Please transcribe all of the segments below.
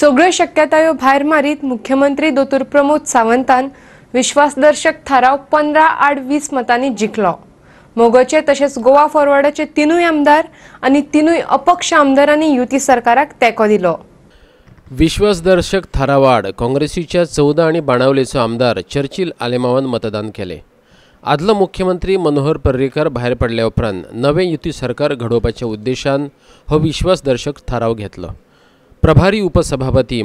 सगळ्यो शक्यतायो भायर मारीत मुख्यमंत्री दोतोर प्रमोद सावंतान विश्वासदर्शक थाराव पंदरा आड वीस मतांनी जिखलो मोगोचे तशेंच गोवा फॉरवर्डाचे तिनूय आमदार आनी तिनूय अपक्ष आमदारांनी युती सरकाराक तेंको दिलो. विश्वासदर्शक थारावाड काँग्रेसीच्या चौदा आणि बाणावलेचो आमदार चर्चिल आलेमावान मतदान केले. आदलो मुख्यमंत्री मनोहर पर्रीकर भायर पडल्या उपरांत नवें युती सरकार घडोवपाच्या उद्देशान हो विश्वासदर्शक थाराव घेतलो. પ્રભારી ઉપસભાપતિ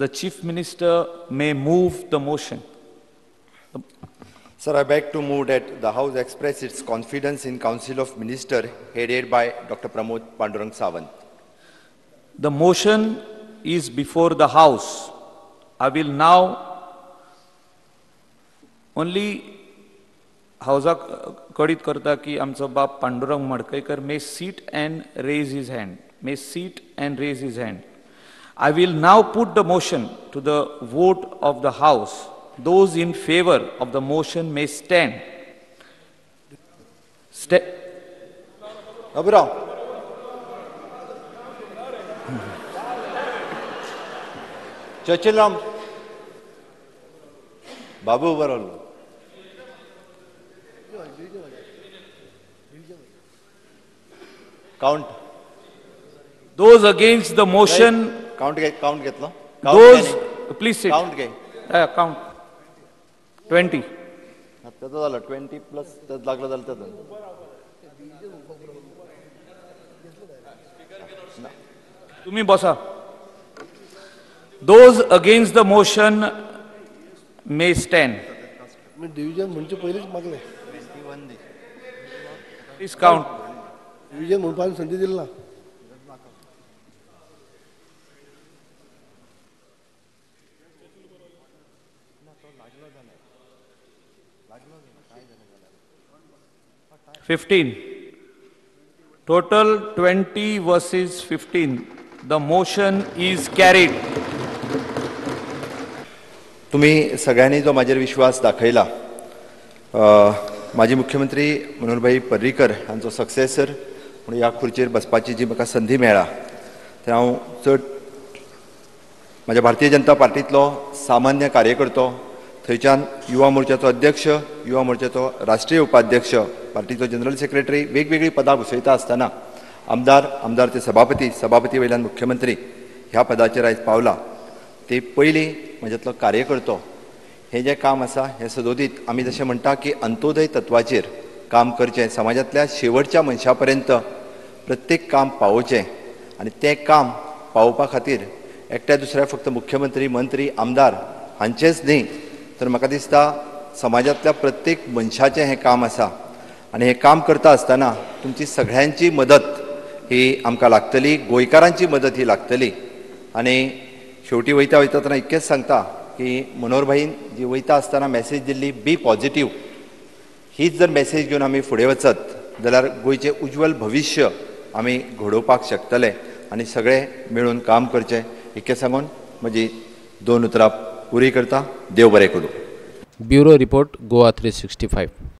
The Chief Minister may move the motion. Sir, I beg to move that the House express its confidence in Council of Ministers headed by Dr. Pramod Pandurang Savant. The motion is before the House. I will now only हावजाक कळीत करता की आमचो बाप Pandurang Madkaikar may sit and raise his hand may sit and raise his hand I will now put the motion to the vote of the house those in favour of the motion may stand स्टॅ Abhirav. Babu Ram. Babu count Those against the motion, count घे count घेतलो those, please sit. Count घे Uh, count. 20. त्याचं झालं twenty plus त्यात लागलं झालं त्याचं तुम्ही बसा those against the motion may stand me division म्हणजे पहिलेच मागले प्लीज़ डिव्हिजन म्हणून संधी दिली ना. Fifteen total twenty versus fifteen the motion is carried तुम्ही सगळ्यांनी जो माझेर विश्वास दाखयला अ, माजी मुख्यमंत्री मनोहरभाई पर्रीकर हांचो सक्सेसर म्हणून ह्या खुर्चेर बसपाची जी म्हाका संधी मेळ्ळा ते हांव चड म्हाज्या भारतीय जनता पार्टींतलो सामान्य कार्यकर्तो थंयच्यान युवा मोर्चाचो अध्यक्ष युवा मोर्चाचो राष्ट्रीय उपाध्यक्ष पार्टीचो जनरल सेक्रेटरी वेगवेगळी पदां भुसयता आसतना आमदार आमदार ते सभापती सभापती वयल्यान मुख्यमंत्री ह्या पदाचेर आयज पावला. ते पयलीं म्हज्यातलो कार्यकर्तो हें जें काम आसा हें सदोदीत आमी जशें म्हणटा की अंत्योदय तत्वाचेर काम करचें समाजांतल्या शेवटच्या मनशा पर्यंत प्रत्येक काम पावोवचें आनी तें काम पावोवपा खातीर एकट्या दुसऱ्या फक्त मुख्यमंत्री मंत्री आमदार हांचेच न्ही. तर म्हाका दिसता समाजांतल्या प्रत्येक मनशाचें हें काम आसा. आनी हें काम करता आसतना तुमची सगळ्यांची मदत ही आमकां लागतली गोंयकारांची मदत ही लागतली. आनी शेवटी वयता वयता तेन्ना इतकेंच सांगता की मनोहरभाईन जी वयता आसतना मॅसेज दिल्ली बी पॉझिटीव हीच जर मॅसेज घेवन आमी फुडें वचत जाल्यार गोंयचें उज्वल भविश्य आमी घडोवपाक शकतले आनी सगळे मेळून काम करचें. इतकें सांगून म्हजी दोन उतरां पुरी करता. देव बरें करूं. Bureau report Goa three sixty five